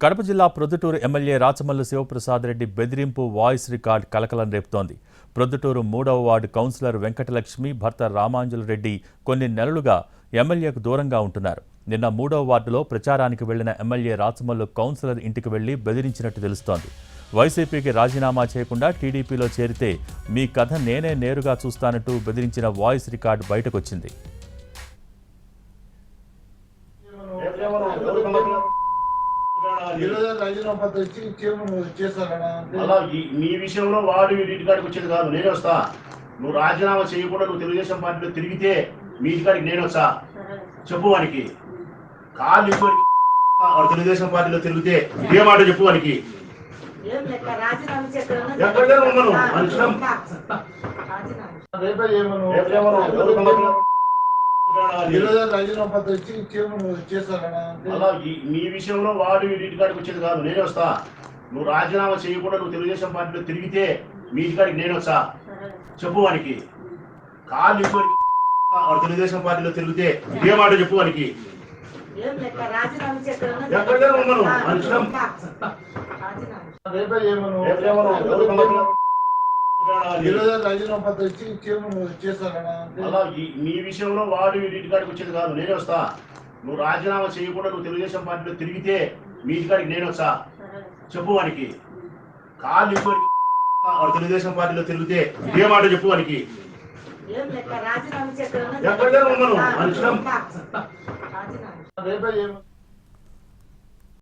కడప జిల్లా ప్రొద్దుటూరు ఎమ్మెల్యే రాచమల్లు శివప్రసాద్ రెడ్డి బెదిరింపు voice record కలకలం రేపుతోంది. ప్రొద్దుటూరు మూడవ వార్డు కౌన్సిలర్ వెంకటలక్ష్మి భర్త రామాంజుల రెడ్డి కొన్ని నెలలుగా ఎమ్మెల్యేకు దూరంగా ఉంటున్నారు. నిన్న మూడవ వార్డులో ప్రచారానికి వెళ్ళిన ఎమ్మెల్యే రాచమల్లు కౌన్సిలర్ ఇంటికి వెళ్ళి బెదిరించినట్టు తెలుస్తోంది. వైసీపీకి రాజీనామా చేయకుండా టీడీపీలో చేరితే మీ కథ నేనే నేరుగా చూస్తానంటూ బెదిరించిన వాయిస్ రికార్డు బయటకొచ్చింది ఈరోజు రాజీనామా పత్రం ఇచ్చి చైర్మన్ చేస్తారనా అంటే అలా ఈ- నీ విషయంలో వాడు వీడి ఇంటికాడికి వచ్చేది కాదు. నేనే వస్తా. నువ్వు రాజీనామా చేయకుండా నువ్వు తెలుగుదేశం పార్టీలో తిరిగితే మీ ఇంటికాడికి నేను వస్తా. చెప్పు వానికి. కాళ్ళు ఇవ్వడానికి వాడు తెలుగుదేశం పార్టీలో తిరిగితే ఏ మాట చెప్పు వానికి. ఏం రాజీనామా పత్రం ఇచ్చి అంటే అలా ఈ- నీ విషయంలో వాడు వీడి ఇంటికాడికి వచ్చేది కాదు నేనే వస్తా. నువ్వు రాజీనామా చేయకుండా నువ్వు తెలుగుదేశం పార్టీలో తిరిగితే మీ ఇంటికాడికి నేను వస్తా. చెప్పు వానికి. ఇవ్వడానికి వాడు తెలుగుదేశం పార్టీలో తిరిగితే ఏ మాట చెప్పు వానికి. ఏం లెక్క? రాజీనామా చేద్దామా? ఎక్కడికే ఉండను, మన ఇష్టం. రాజీనామా. రేపే చేయమను రేపు ఏమన్నా ఎవరు కనపడలేదు? ఈరోజు రాజీనామా అలా ఈ- నీ విషయంలో వాడు వీడి ఇంటికాడికి వచ్చేది కాదు. నేనే వస్తా. నువ్వు రాజీనామా చేయకుండా నువ్వు తెలుగుదేశం పార్టీలో తిరిగితే మీ ఇంటికాడికి నేను వస్తా. చెప్పు వానికి. కాళ్ళు ఇవ్వడానికి వాడు తెలుగుదేశం పార్టీలో తిరిగితే ఏ మాట చెప్పు వానికి. ఏం లెక్క? రాజీనామా. రాజీనామా. రేపే